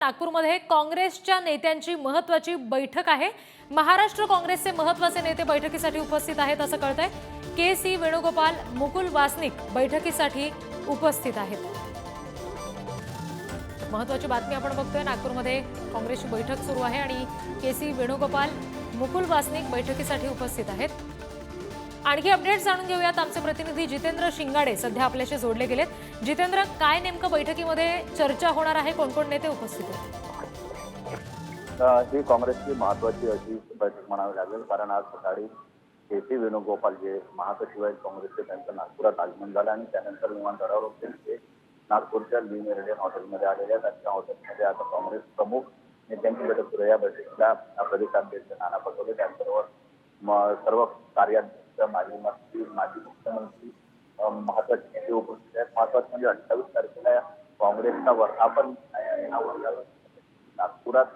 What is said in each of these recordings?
नागपूरमध्ये काँग्रेसच्या नेत्यांची महत्वाची बैठक आहे. महाराष्ट्र काँग्रेसचे महत्त्वाचे नेते बैठकीसाठी उपस्थित आहेत असं कळतंय. के सी वेणुगोपाल मुकुल वासनिक बैठकीसाठी उपस्थित आहेत. महत्वाची बातमी आपण बघतोय नागपूरमध्ये काँग्रेसची बैठक सुरू आहे आणि के सी वेणुगोपाल मुकुल वासनिक बैठकीसाठी उपस्थित आहेत. आणखी अपडेट जाणून घेऊयात आमचे प्रतिनिधी जितेंद्र शिंगाडे सध्या आपल्याशी जोडले गेलेत. जितेंद्र काय नेमकं बैठकीमध्ये चर्चा होणार आहे? कोणकोण नेते उपस्थित आहेत? ही काँग्रेसची महत्वाची अशी बैठक म्हणावी लागेल कारण आज सकाळी के सी वेणुगोपाल जे महासचिव आहेत काँग्रेसचे त्यांचं नागपुरात आगमन झालं आणि त्यानंतर विमानतळावर ते नागपूरच्या ली मेरिडियन हॉटेलमध्ये आलेले आहेत. त्या हॉटेलमध्ये आता काँग्रेस प्रमुख नेत्यांची बैठक सुरू या बैठकीला प्रदेशाध्यक्ष नाना पटोले त्याचबरोबर सर्व सर्व कार्याध्यक्ष माजी मंत्री माजी मुख्यमंत्री महत्त्वाचे नेते उपस्थित आहेत महत्वाचं म्हणजे अठ्ठावीस तारखेला काँग्रेसचा वर्धापन नागपुरात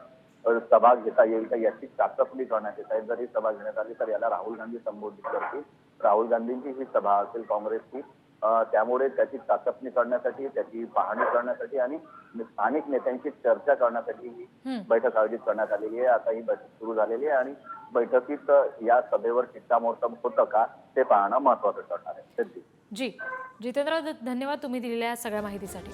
सभा घेता येईल का याची चाचपणी करण्यात येत आहे. जर ही सभा घेण्यात आली तर याला राहुल गांधी संबोधित करतील. राहुल गांधींची ही सभा असेल काँग्रेसची त्यामुळे त्याची चाचपणी करण्यासाठी त्याची पाहणी करण्यासाठी आणि स्थानिक नेत्यांशी चर्चा करण्यासाठी ही. बैठक आयोजित करण्यात आलेली आहे आता ही बैठक सुरू झालेली आहे आणि बैठकीत या सभेवर शिक्कामोर्तब होतं का ते पाहणं महत्वाचं ठरणार आहे. जी जितेंद्र धन्यवाद तुम्ही दिलेल्या सगळ्या माहितीसाठी